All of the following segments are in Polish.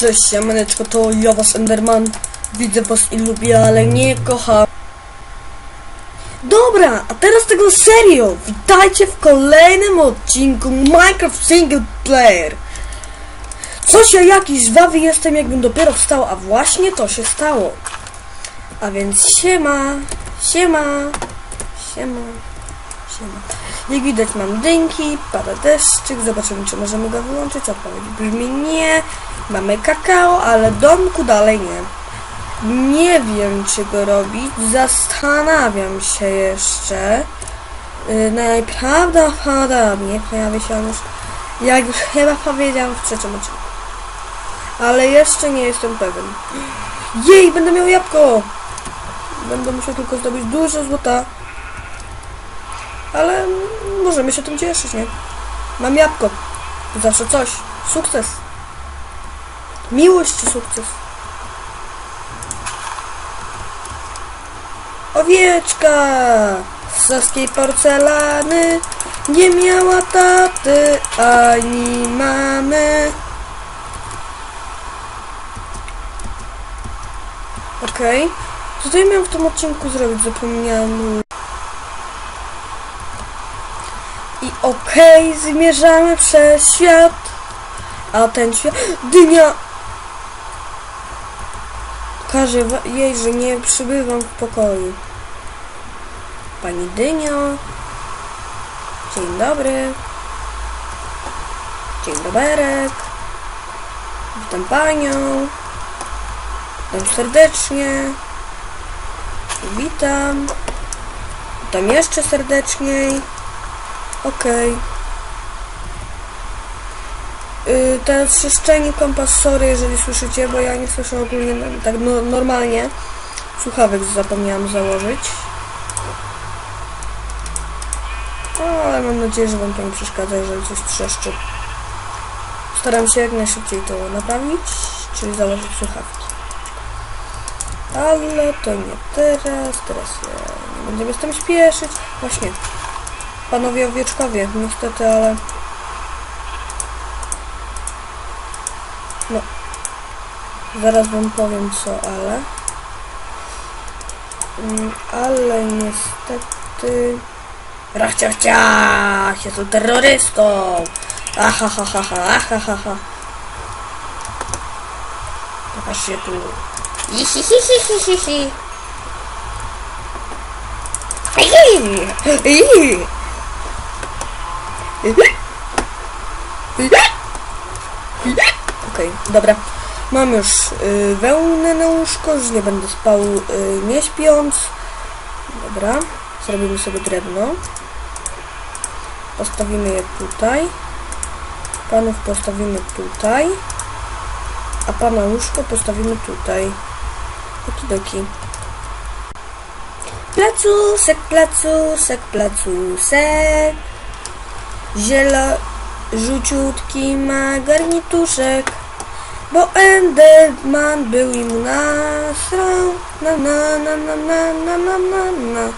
Cześć, siemaneczko, to ja was Enderman. Widzę was i lubię, ale nie kocham. Dobra, a teraz tego serio. Witajcie w kolejnym odcinku Minecraft Single Player. Coś ja jakiś żwawy jestem, jakbym dopiero wstał, a właśnie to się stało. A więc siema, siema, siema, siema. Jak widać mam dynki, pada deszczyk, zobaczymy czy możemy go wyłączyć. Odpowiedź brzmi nie. Mamy kakao, ale domku dalej nie. Nie wiem czy go robić, zastanawiam się jeszcze. Yy, najprawdopodobniej pojawi się on już, jak już chyba powiedziałam w trzecim odcinku. Ale jeszcze nie jestem pewien. Jej, będę miał jabłko! Będę musiał tylko zdobyć dużo złota. Ale możemy się tym cieszyć, nie? Mam jabłko. Zawsze coś. Sukces. Miłość czy sukces? Owieczka z saskiej porcelany nie miała taty ani mamy. Okej. Co tutaj miałem w tym odcinku zrobić? Zapomniałam. I okej, zmierzamy przez świat. A ten świat... Dynia! Każę wa- jej, że nie przybywam w pokoju. Pani Dynio. Dzień dobry. Dzień doberek. Witam panią. Witam serdecznie. Witam. Witam jeszcze serdeczniej. Okej. Yy, teraz czyszczenie kompas, sorry jeżeli słyszycie, bo ja nie słyszę ogólnie tak no, normalnie. Słuchawek zapomniałam założyć. No, ale mam nadzieję, że wam to nie przeszkadza, jeżeli coś trzeszczy. Staram się jak najszybciej to naprawić, czyli założyć słuchawki. Ale to nie teraz, teraz nie będziemy z tym śpieszyć. Właśnie, Panowie owieczkowie, niestety, ale... No. Zaraz wam powiem co, ale... Mm, ale niestety... Rachcia, chciach! Jestem terrorystą! Ahahahaha, ahahaha. Pokaż się tu. Hihihihihihi. Okej, dobra. Mam już y, wełnę na łóżko, już nie będę spał y, nie śpiąc. Dobra, zrobimy sobie drewno. Postawimy je tutaj. Panów postawimy tutaj. A pana łóżko postawimy tutaj. Okidoki. Placusek, placusek, placusek. Zielo, żółciutki ma garnituszek, bo Enderman był im nasrał. Na na na na na na na na na.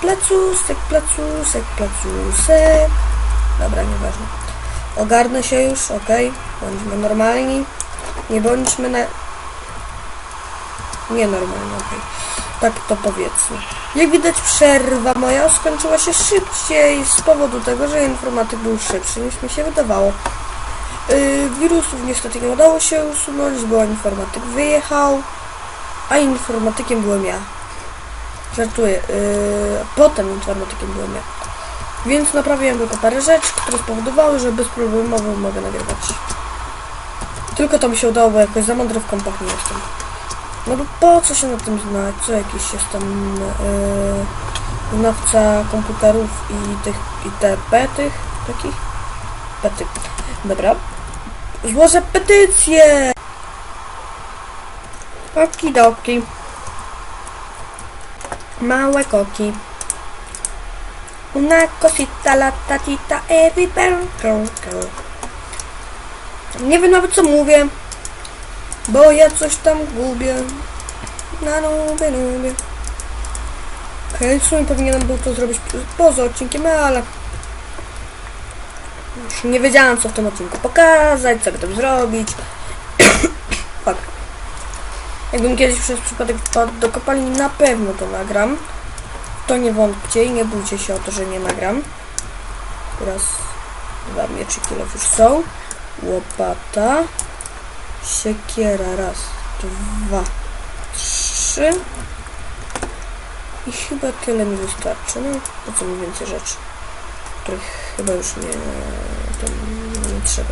Placusek, placusek, placusek. Dobra, nieważne. Ogarnę się już, okej. Bądźmy normalni. Nie bądźmy na... Nienormalni, okej. Tak to powiedzmy. Jak widać przerwa moja skończyła się szybciej z powodu tego, że informatyk był szybszy niż mi się wydawało. Yy, wirusów niestety nie udało się usunąć, bo informatyk wyjechał, a informatykiem byłem ja. Żartuję. Yy, potem informatykiem byłem ja. Więc naprawiłem tylko parę rzeczy, które spowodowały, że bezproblemowo mogę nagrywać. Tylko to mi się udało, bo jakoś za mądry w kompach nie jestem. No bo po co się na tym znać? Co jakiś jest tam yy, znawca komputerów i tych itp. tych takich? Pety. Dobra. Złożę petycję! Okidoki. Małe koki. Una cosita la tatita go. Nie wiem nawet co mówię. Bo ja coś tam gubię. Na nubie, nubie. Sumie powinienem był to zrobić poza odcinkiem, ale... Już nie wiedziałam co w tym odcinku pokazać, co by tam zrobić. Jakbym kiedyś przez przypadek wpadł do kopalni, na pewno to nagram. To nie wątpcie i nie bójcie się o to, że nie nagram. Raz, dwa mieczy kilof już są. Łopata. Siekiera. Raz, dwa, trzy. I chyba tyle mi wystarczy. No, po co mi więcej rzeczy? Których chyba już nie, nie trzeba.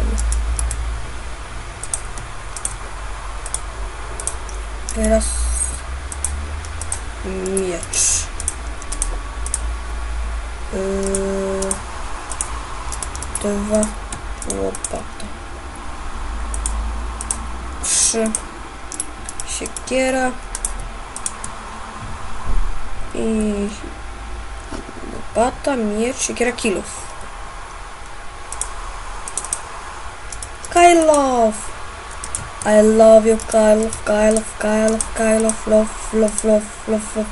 Teraz miecz. Yy, dwa łopata. Trzy siekiera. I łopata, miecz, siekiera, kilów. Kylof! I love you, Kylof, Kylof, Kylof, Kylof, love, love, love, love, love.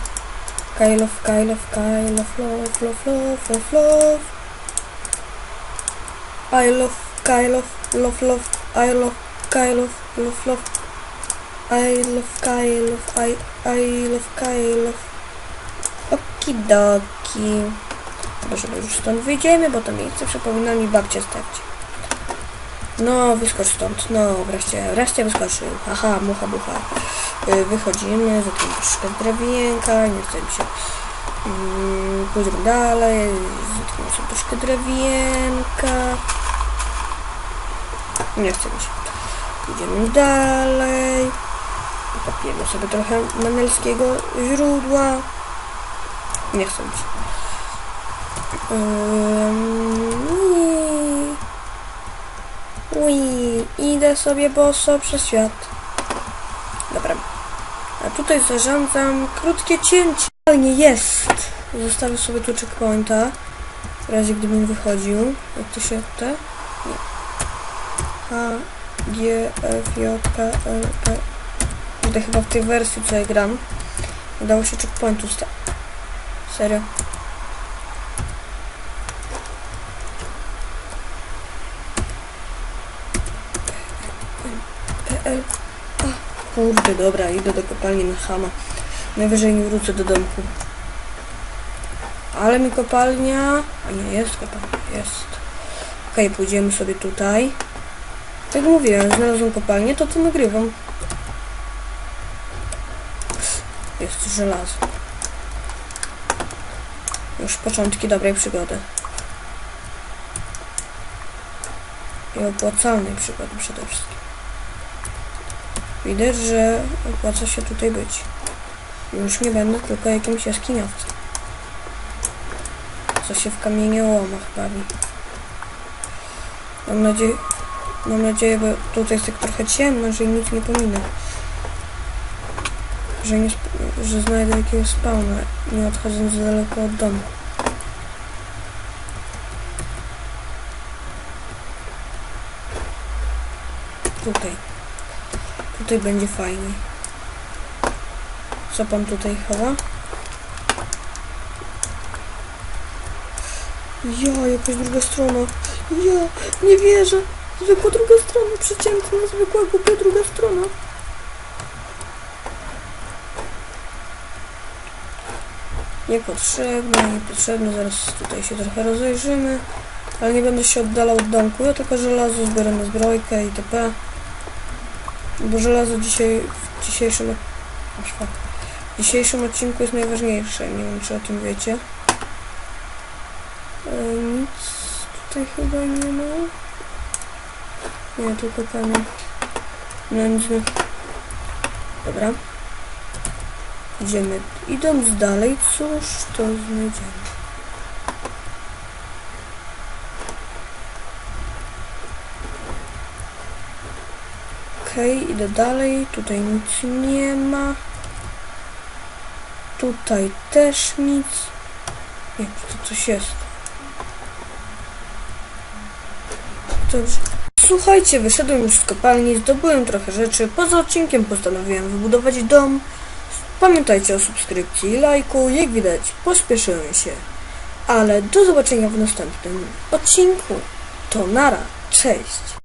Kylof, Kylof, Kylof, love, love, love, love, love. I love Kylof, love, love, I love Kylof, love, love. I love Kylof, I, I love Kylof. Okidoki. Dobrze, bo już stąd wyjdziemy, bo to miejsce przypomina mi babcię starcie. No, wyskocz stąd. No, wreszcie, wreszcie wyskoczył. Haha, mucha, bucha. Y, Wychodzimy, zatem troszkę drewienka, nie chcę mi się. Mm, pójdziemy dalej, zatknę sobie troszkę drewienka. Nie chcę mi się. Pójdziemy dalej. Pokopiemy sobie trochę manelskiego źródła. Nie chcę mi się. Ui, idę sobie boso przez świat. Dobra. A tutaj zarządzam krótkie cięcie. Fajnie jest. Zostawię sobie tu checkpointa. W razie gdybym wychodził. Jak to się te? Nie. H, G, F, J, K, L, P. Kurde, chyba w tej wersji, co ja gram, udało się checkpointu sta... Serio? PL. A, kurde, dobra, idę do kopalni na Hama. Najwyżej nie wrócę do domku. Ale mi kopalnia... A nie, jest kopalnia, jest. Okej, pójdziemy sobie tutaj. Jak mówiłem, znalazłem kopalnię, to to nagrywam. Jest żelazo. Już początki dobrej przygody. I opłacalnej przygody przede wszystkim. Widać, że opłaca się tutaj być. Już nie będę tylko jakimś jaskiniowcem. Co się w kamieniołomach bawi. Mam nadzieję, mam nadzieję, bo tutaj jest tak trochę ciemno, że nic nie pominę. Że, nie, że znajdę jakiegoś spawna, nie odchodząc daleko od domu. Tutaj. Tutaj będzie fajnie. Co pan tutaj chowa? Ja, jakaś druga strona. Ja, nie wierzę. Zwykła druga strona, przeciętna, zwykła głupia druga strona. Niepotrzebne, niepotrzebne. Zaraz tutaj się trochę rozejrzymy. Ale nie będę się oddalał od domku. Ja tylko żelazo zbieram zbrojkę itp. Bo żelazo dzisiaj, w dzisiejszym, w dzisiejszym odcinku jest najważniejsze. Nie wiem, czy o tym wiecie. E, nic tutaj chyba nie ma. Nie, tylko kamień nędzny. Dobra. Idziemy. Idąc dalej, cóż to znajdziemy? Okej, idę dalej. Tutaj nic nie ma. Tutaj też nic. Nie, to coś jest. Dobrze. Słuchajcie, wyszedłem już z kopalni, zdobyłem trochę rzeczy. Poza odcinkiem postanowiłem wybudować dom. Pamiętajcie o subskrypcji i lajku. Jak widać, pospieszyłem się. Ale do zobaczenia w następnym odcinku. To nara. Cześć.